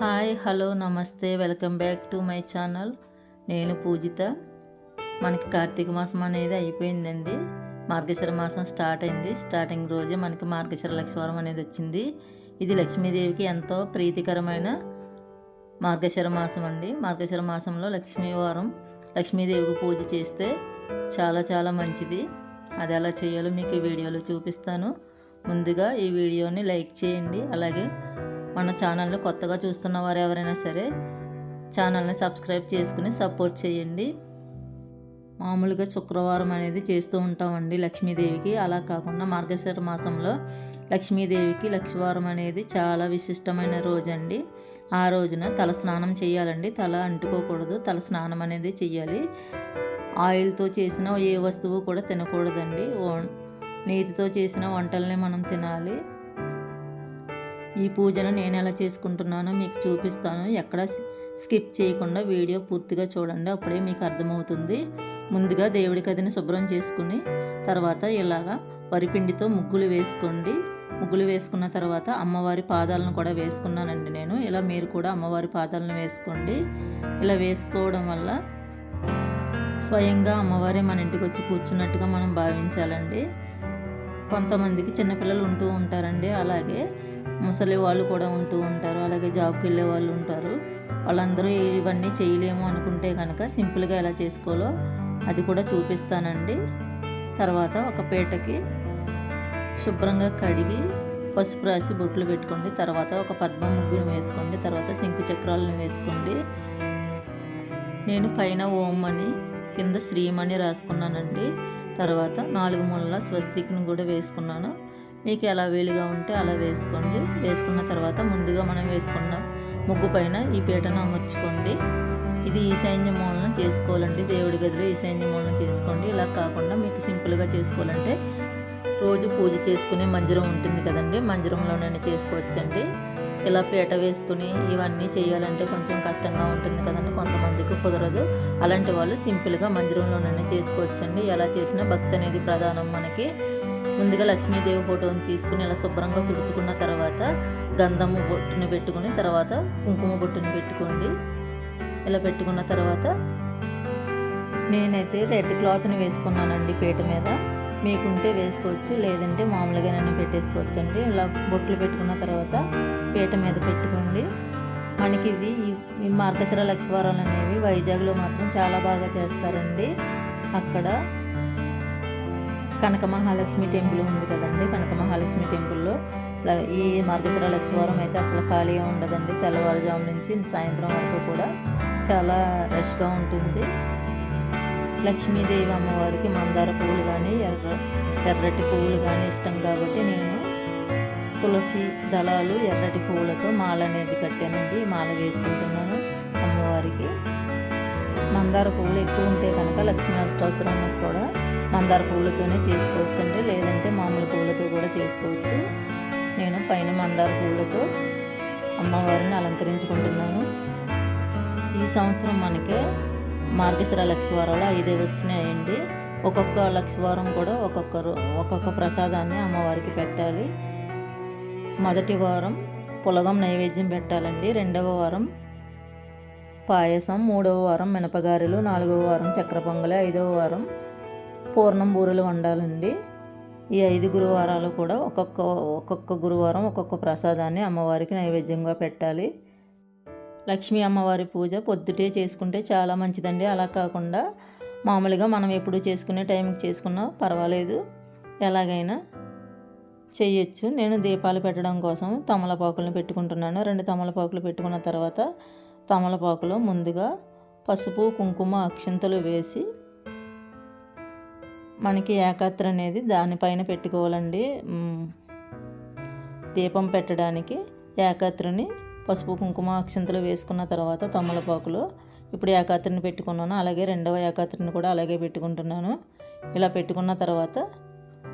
Hi hello నమస్తే welcome back to my channel. నేను పూజిత. మనకి కార్తీక మాసం అనేది అయిపోయిందండి. మార్గశిర మాసం స్టార్ట్ అయింది. స్టార్టింగ్ రోజే మనకి మార్గశిర లక్ష్మీవారం అనేది వచ్చింది. ఇది లక్ష్మీదేవికి ఎంతో ప్రీతికరమైన మార్గశిర మాసం అండి. మార్గశిర మాసంలో లక్ష్మీవారం లక్ష్మీదేవికి పూజ చేస్తే చాలా చాలా మంచిది. అది ఎలా చేయాలో మీకు ఈ వీడియోలో చూపిస్తాను. ముందుగా ఈ వీడియోని లైక్ చేయండి. అలాగే మన ఛానల్ని కొత్తగా చూస్తున్న వారు ఎవరైనా సరే ఛానల్ని సబ్స్క్రైబ్ చేసుకుని సపోర్ట్ చేయండి. మామూలుగా శుక్రవారం అనేది చేస్తూ ఉంటామండి లక్ష్మీదేవికి. అలా కాకుండా మార్గశిర మాసంలో లక్ష్మీదేవికి లక్ష్మీవారం అనేది చాలా విశిష్టమైన రోజు అండి ఆ రోజున తల స్నానం చేయాలండి. తల అంటుకోకూడదు. తల స్నానం అనేది చేయాలి ఆయిల్తో చేసిన ఏ వస్తువు కూడా తినకూడదండి. ఓ- నేతితో చేసిన వంటల్ని మనం తినాలి. ఈ పూజను నేను ఎలా చేసుకుంటున్నానో మీకు చూపిస్తాను. ఎక్కడ స్కిప్ చేయకుండా వీడియో పూర్తిగా చూడండి అప్పుడే మీకు అర్థమవుతుంది. ముందుగా దేవుడి గదిని శుభ్రం చేసుకుని తర్వాత ఇలాగా వరిపిండితో ముగ్గులు వేసుకోండి. ముగ్గులు వేసుకున్న తర్వాత అమ్మవారి పాదాలను కూడా వేసుకున్నానండి నేను. ఇలా మీరు కూడా అమ్మవారి పాదాలను వేసుకోండి. ఇలా వేసుకోవడం వల్ల స్వయంగా అమ్మవారే మన ఇంటికి వచ్చి కూర్చున్నట్టుగా మనం భావించాలండి. కొంతమందికి చిన్నపిల్లలు ఉంటూ ఉంటారండి. అలాగే ముసలి వాళ్ళు కూడా ఉంటూ ఉంటారు. అలాగే జాబ్కి వెళ్ళే వాళ్ళు ఉంటారు. వాళ్ళందరూ ఇవన్నీ చేయలేము అనుకుంటే కనుక సింపుల్గా ఎలా చేసుకోవాలో అది కూడా చూపిస్తానండి. తర్వాత ఒక పీటకి శుభ్రంగా కడిగి పసుపు రాసి బొట్లు పెట్టుకోండి. తర్వాత ఒక పద్మ ముగ్గును వేసుకోండి. తర్వాత శంకు చక్రాలను వేసుకోండి. నేను పైన ఓం అని కింద శ్రీమణి రాసుకున్నానండి. తర్వాత నాలుగు మూలల స్వస్తిక్ను కూడా వేసుకున్నాను. మీకు ఎలా వీలుగా ఉంటే అలా వేసుకోండి. వేసుకున్న తర్వాత ముందుగా మనం వేసుకున్న ముగ్గు పైన ఈ పీటను అమర్చుకోండి. ఇది ఈశాన్య మూలన చేసుకోవాలండి. దేవుడి గదిలో ఈశాన్య మూలన చేసుకోండి. ఇలా కాకుండా మీకు సింపుల్గా చేసుకోవాలంటే రోజు పూజ చేసుకునే మంజరం ఉంటుంది కదండి. మందిరంలోనే చేసుకోవచ్చండి. ఇలా పీట వేసుకుని ఇవన్నీ చేయాలంటే కొంచెం కష్టంగా ఉంటుంది కదండి. కొంతమందికి కుదరదు. అలాంటి వాళ్ళు సింపుల్గా మందిరంలోనే చేసుకోవచ్చండి. ఎలా చేసినా భక్తి అనేది ప్రధానం మనకి. ముందుగా లక్ష్మీదేవి ఫోటోని తీసుకుని ఇలా శుభ్రంగా తుడుచుకున్న తర్వాత గంధము బొట్టుని పెట్టుకుని తర్వాత కుంకుమ బొట్టుని పెట్టుకోండి. ఇలా పెట్టుకున్న తర్వాత నేనైతే రెడ్ క్లాత్ని వేసుకున్నానండి పీట మీద. మీకుంటే వేసుకోవచ్చు లేదంటే మామూలుగా నేను పెట్టేసుకోవచ్చు అండి ఇలా బొట్లు పెట్టుకున్న తర్వాత పీట మీద పెట్టుకోండి. మనకి ఇది ఈ- ఈ మార్గశిర లక్ష్మీవారాలు అనేవి వైజాగ్లో మాత్రం చాలా బాగా చేస్తారండి. అక్కడ కనక మహాలక్ష్మి టెంపుల్ ఉంది కదండి. కనక మహాలక్ష్మి టెంపుల్లో ఈ మార్గశిర లక్ష్మీవారం అయితే అసలు ఖాళీగా ఉండదండి. తెల్లవారుజాము నుంచి సాయంత్రం వరకు కూడా చాలా రష్గా ఉంటుంది. లక్ష్మీదేవి అమ్మవారికి మందార పువ్వులు కానీ ఎర్ర ఎర్రటి పువ్వులు కానీ ఇష్టం కాబట్టి నేను తులసి దళాలు ఎర్రటి పువ్వులతో మాల అనేది కట్టానండి. మాల వేసుకుంటున్నాను అమ్మవారికి. మందార పువ్వులు ఎక్కువ ఉంటే కనుక లక్ష్మీ అష్టోత్తరం కూడా మందార పువ్వులతోనే చేసుకోవచ్చండి లేదంటే మామూలు పువ్వులతో కూడా చేసుకోవచ్చు. నేను పైన మందార పువ్వులతో అమ్మవారిని అలంకరించుకుంటున్నాను. ఈ సంవత్సరం మనకి మార్గశిర లక్ష్మీవారాలు ఐదే వచ్చినాయండి. ఒక్కొక్క లక్ష్మీవారం కూడా ఒక్కొక్కరు ఒక్కొక్క ప్రసాదాన్ని అమ్మవారికి పెట్టాలి. మొదటి వారం పులగం నైవేద్యం పెట్టాలండి. రెండవ వారం పాయసం మూడవ వారం మినపగారెలు నాలుగవ వారం చక్ర పొంగలి ఐదవ వారం పూర్ణం బూరెలు వండాలండి. ఈ ఐదు గురువారాలు కూడా ఒక్కొక్క ఒక్కొక్క గురువారం ఒక్కొక్క ప్రసాదాన్ని అమ్మవారికి నైవేద్యంగా పెట్టాలి. లక్ష్మీ అమ్మవారి పూజ పొద్దుటే చేసుకుంటే చాలా మంచిదండి. అలా కాకుండా మామూలుగా మనం ఎప్పుడు చేసుకునే టైంకి చేసుకున్నా పర్వాలేదు. ఎలాగైనా చేయొచ్చు. నేను దీపాలు పెట్టడం కోసం తమలపాకులను పెట్టుకుంటున్నాను. రెండు తమలపాకులు పెట్టుకున్న తర్వాత తమలపాకులో ముందుగా పసుపు కుంకుమ అక్షంతలు వేసి మనకి ఏకాత్ర అనేది దానిపైన పెట్టుకోవాలండి. దీపం పెట్టడానికి ఏకాత్రని పసుపు కుంకుమ అక్షంతలు వేసుకున్న తర్వాత తమలపాకులో. ఇప్పుడు ఏకాత్రిని పెట్టుకున్నాను. అలాగే రెండవ ఏకాత్రిని కూడా అలాగే పెట్టుకుంటున్నాను. ఇలా పెట్టుకున్న తర్వాత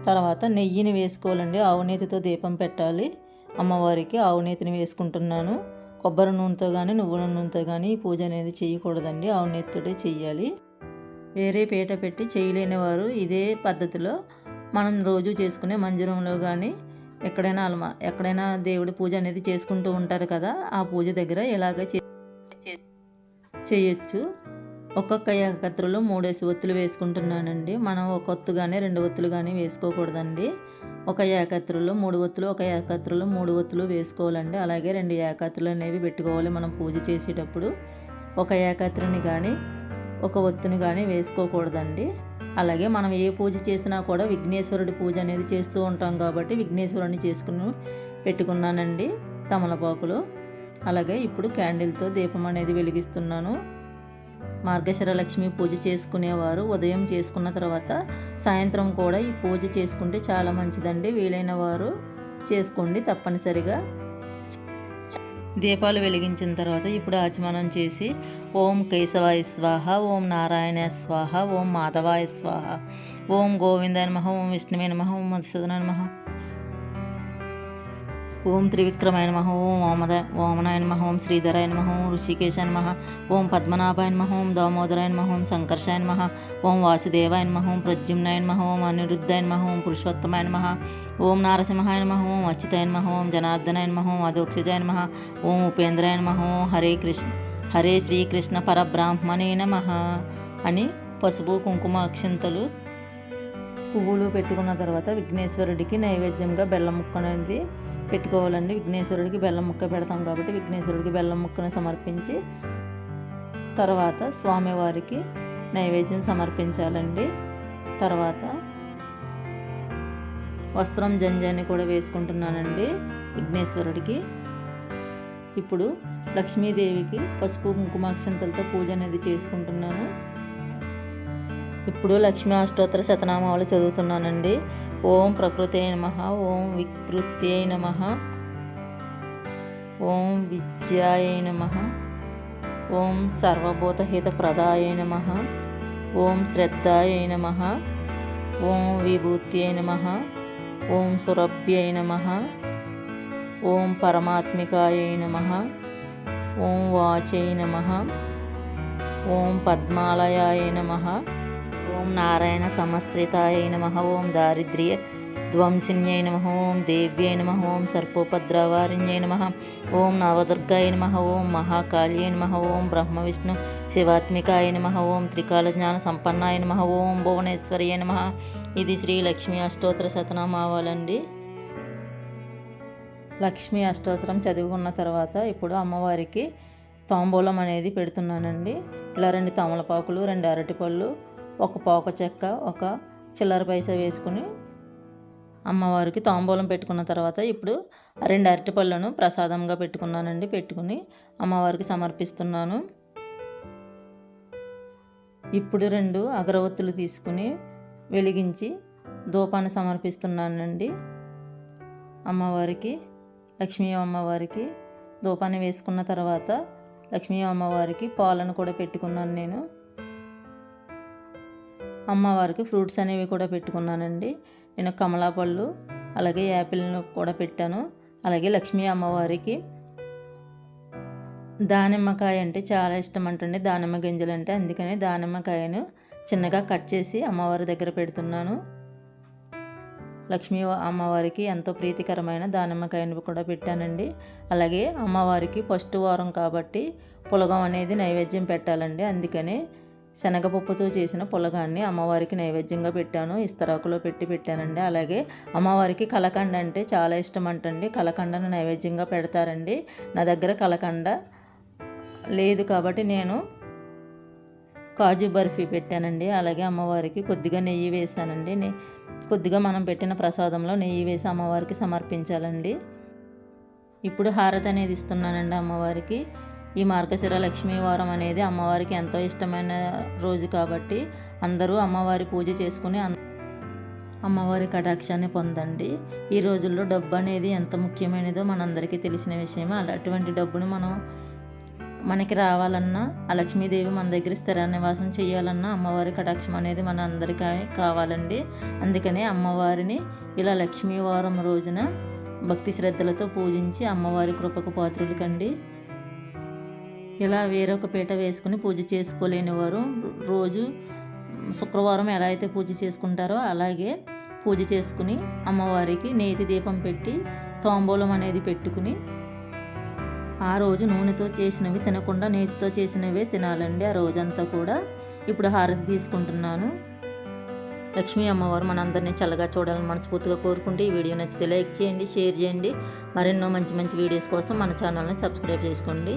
తర్వాత నెయ్యిని వేసుకోవాలండి. ఆవునేతితో దీపం పెట్టాలి. అమ్మవారికి ఆవునేతిని వేసుకుంటున్నాను. కొబ్బరి నూనెతో కానీ నువ్వుల నూనెతో కానీ ఈ పూజ అనేది చేయకూడదండి. ఆవు చేయాలి చెయ్యాలి. వేరే పీట పెట్టి చేయలేని వారు ఇదే పద్ధతిలో మనం రోజు చేసుకునే మందిరంలో కానీ ఎక్కడైనా అలమా ఎక్కడైనా దేవుడి పూజ అనేది చేసుకుంటూ ఉంటారు కదా ఆ పూజ దగ్గర ఇలాగ చే చేయొచ్చు. ఒక్కొక్క ఏకత్రలో మూడేసి ఒత్తులు వేసుకుంటున్నానండి. మనం ఒక ఒత్తు కానీ రెండు ఒత్తులు కానీ వేసుకోకూడదండి. ఒక ఏకత్రలో మూడు ఒత్తులు ఒక ఏకత్రలో మూడు ఒత్తులు వేసుకోవాలండి. అలాగే రెండు ఏకత్రులు అనేవి పెట్టుకోవాలి మనం పూజ చేసేటప్పుడు. ఒక ఏకత్రిని కానీ ఒక ఒత్తుని కానీ వేసుకోకూడదండి. అలాగే మనం ఏ పూజ చేసినా కూడా విఘ్నేశ్వరుడి పూజ అనేది చేస్తూ ఉంటాం కాబట్టి విఘ్నేశ్వరుని చేసుకుని పెట్టుకున్నానండి తమలపాకులు. అలాగే ఇప్పుడు క్యాండిల్తో దీపం అనేది వెలిగిస్తున్నాను. మార్గశర లక్ష్మి పూజ చేసుకునేవారు. ఉదయం చేసుకున్న తర్వాత సాయంత్రం కూడా ఈ పూజ చేసుకుంటే చాలా మంచిదండి. వీలైన వారు చేసుకోండి తప్పనిసరిగా. దీపాలు వెలిగించిన తర్వాత ఇప్పుడు ఆచమనం చేసి ఓం కేశవాయ స్వాహ ఓం నారాయణ స్వాహ ఓం మాధవాయ స్వాహ ఓం గోవిందాయ నమః ఓం విష్ణువే నమః ఓం మధుసూదన నమః. ఓం త్రివిక్రమాయ నమ ఓం ఓమద ఓమనాయ నమ ఓం శ్రీధరాయ నమ ఓం ఋషికేశాయ నమః ఓం పద్మనాభాయ నమః ఓం దామోదరాయ నమః ఓం సంకర్షాయ నమః ఓం వాసుదేవాయ నమః ఓం ప్రద్యుమ్నాయ నమః ఓం అనిరుద్ధాయ నమః ఓం పురుషోత్తమాయ నమః ఓం నారసింహాయ నమః ఓం అచ్యుతాయ నమః ఓం జనార్దనాయ నమః ఓం అధోక్షజాయ నమః ఓం ఉపేంద్రాయ నమః ఓం హరే కృష్ణ హరే శ్రీకృష్ణ పరబ్రాహ్మణే నమః అని పసుపు కుంకుమ అక్షింతలు పువ్వులు పెట్టుకున్న తర్వాత విఘ్నేశ్వరుడికి నైవేద్యంగా బెల్లం ముక్క అనేది పెట్టుకోవాలండి. విఘ్నేశ్వరుడికి బెల్లం ముక్క పెడతాం కాబట్టి విఘ్నేశ్వరుడికి బెల్లం ముక్కను సమర్పించి తర్వాత స్వామివారికి నైవేద్యం సమర్పించాలండి. తర్వాత వస్త్రం జంజాన్ని కూడా వేసుకుంటున్నానండి విఘ్నేశ్వరుడికి. ఇప్పుడు లక్ష్మీదేవికి పసుపు కుంకుమాక్షంతలతో పూజ అనేది చేసుకుంటున్నాను. ఇప్పుడు లక్ష్మీ అష్టోత్తర శతనామావళి చదువుతున్నానండి. ఓం ప్రకృతే నమ ఓం వికృత్యై నమ ఓం విద్యాయ నమ ఓం సర్వభూతహిత ప్రదాయ నమ ఓం శ్రద్ధాయ నమ ఓం విభూత్యై నమ ఓం సురభ్యై నమ ఓం పరమాత్మికాయ నమ ఓం వాచై నమ ఓం పద్మాలయాయ నమ ఓం నారాయణ సమశ్రితాయ నమ. ఓం దారిద్ర్య ధ్వంసిన్యై నమ. ఓం దేవ్యై నమ. ఓం సర్పోపద్రవారిణ్యై నమ. ఓం నవదుర్గాయ నమ. ఓం మహాకాళ్యై నమ. ఓం బ్రహ్మ విష్ణు శివాత్మికాయ నమ. ఓం త్రికాల జ్ఞాన సంపన్నాయ నమ. ఓం భువనేశ్వర్య నమ. ఇది శ్రీ లక్ష్మీ అష్టోత్తర శతనామావాలండి లక్ష్మీ అష్టోత్తరం చదువుకున్న తర్వాత ఇప్పుడు అమ్మవారికి తాంబూలం అనేది పెడుతున్నానండి. ఇలా రెండు తమలపాకులు రెండు అరటిపళ్ళు ఒక పోక చెక్క ఒక చిల్లర పైస వేసుకుని అమ్మవారికి తాంబూలం పెట్టుకున్న తర్వాత ఇప్పుడు రెండు అరటిపళ్ళను ప్రసాదంగా పెట్టుకున్నానండి పెట్టుకుని అమ్మవారికి సమర్పిస్తున్నాను. ఇప్పుడు రెండు అగరవత్తులు తీసుకుని వెలిగించి ధూపాన్ని సమర్పిస్తున్నానండి. అమ్మవారికి లక్ష్మీ అమ్మవారికి ధూపాన్ని వేసుకున్న తర్వాత లక్ష్మీ అమ్మవారికి పాలను కూడా పెట్టుకున్నాను నేను. అమ్మవారికి ఫ్రూట్స్ అనేవి కూడా పెట్టుకున్నానండి. నేను కమలా పళ్ళు అలాగే యాపిల్ను కూడా పెట్టాను. అలాగే లక్ష్మీ అమ్మవారికి దానిమ్మకాయ అంటే చాలా ఇష్టం అంటండి దానిమ్మ గింజలు అంటే అందుకని దానిమ్మకాయను చిన్నగా కట్ చేసి అమ్మవారి దగ్గర పెడుతున్నాను. లక్ష్మీ అమ్మవారికి ఎంతో ప్రీతికరమైన దానిమ్మకాయను కూడా పెట్టానండి. అలాగే అమ్మవారికి ఫస్ట్ వారం కాబట్టి పులగం అనేది నైవేద్యం పెట్టాలండి. అందుకని శనగపప్పుతో చేసిన పులగాన్ని అమ్మవారికి నైవేద్యంగా పెట్టాను. ఇస్తరాకులో పెట్టి పెట్టానండి. అలాగే అమ్మవారికి కలకండ అంటే చాలా ఇష్టం అంటండి కలకండను నైవేద్యంగా పెడతారండి. నా దగ్గర కలకండ లేదు కాబట్టి నేను కాజు బర్ఫీ పెట్టానండి. అలాగే అమ్మవారికి కొద్దిగా నెయ్యి వేసానండి. కొద్దిగా మనం పెట్టిన ప్రసాదంలో నెయ్యి వేసి అమ్మవారికి సమర్పించాలండి. ఇప్పుడు హారతి అనేది ఇస్తున్నానండి అమ్మవారికి. ఈ మార్గశిర లక్ష్మీ వారం అనేది అమ్మవారికి ఎంతో ఇష్టమైన రోజు కాబట్టి అందరూ అమ్మవారి పూజ చేసుకుని అం- అమ్మవారి కటాక్షాన్ని పొందండి. ఈ రోజుల్లో డబ్బు అనేది ఎంత ముఖ్యమైనదో మనందరికీ తెలిసిన విషయమే. అటువంటి డబ్బును మనం మనకి రావాలన్నా ఆ లక్ష్మీదేవి మన దగ్గర స్థిర నివాసం చేయాలన్నా అమ్మవారి కటాక్షం అనేది మన అందరికీ కావాలండి. అందుకనే అమ్మవారిని ఇలా లక్ష్మీ వారం రోజున భక్తి శ్రద్ధలతో పూజించి అమ్మవారి కృపకు పాత్రులు కండి ఇలా వేరొక పీట వేసుకుని పూజ చేసుకోలేని వారు రోజు శుక్రవారం ఎలా అయితే పూజ చేసుకుంటారో అలాగే పూజ చేసుకుని అమ్మవారికి నేతి దీపం పెట్టి తాంబూలం అనేది పెట్టుకుని ఆ రోజు నూనెతో చేసినవి తినకుండా నేతితో చేసినవే తినాలండి. ఆ రోజంతా కూడా ఇప్పుడు హారతి తీసుకుంటున్నాను. లక్ష్మీ అమ్మవారు మనందరినీ చల్లగా చూడాలని మనస్ఫూర్తిగా కోరుకుంటే ఈ వీడియో నచ్చితే లైక్ చేయండి షేర్ చేయండి. మరెన్నో మంచి మంచి వీడియోస్ కోసం మన ఛానల్ని సబ్స్క్రైబ్ చేసుకోండి.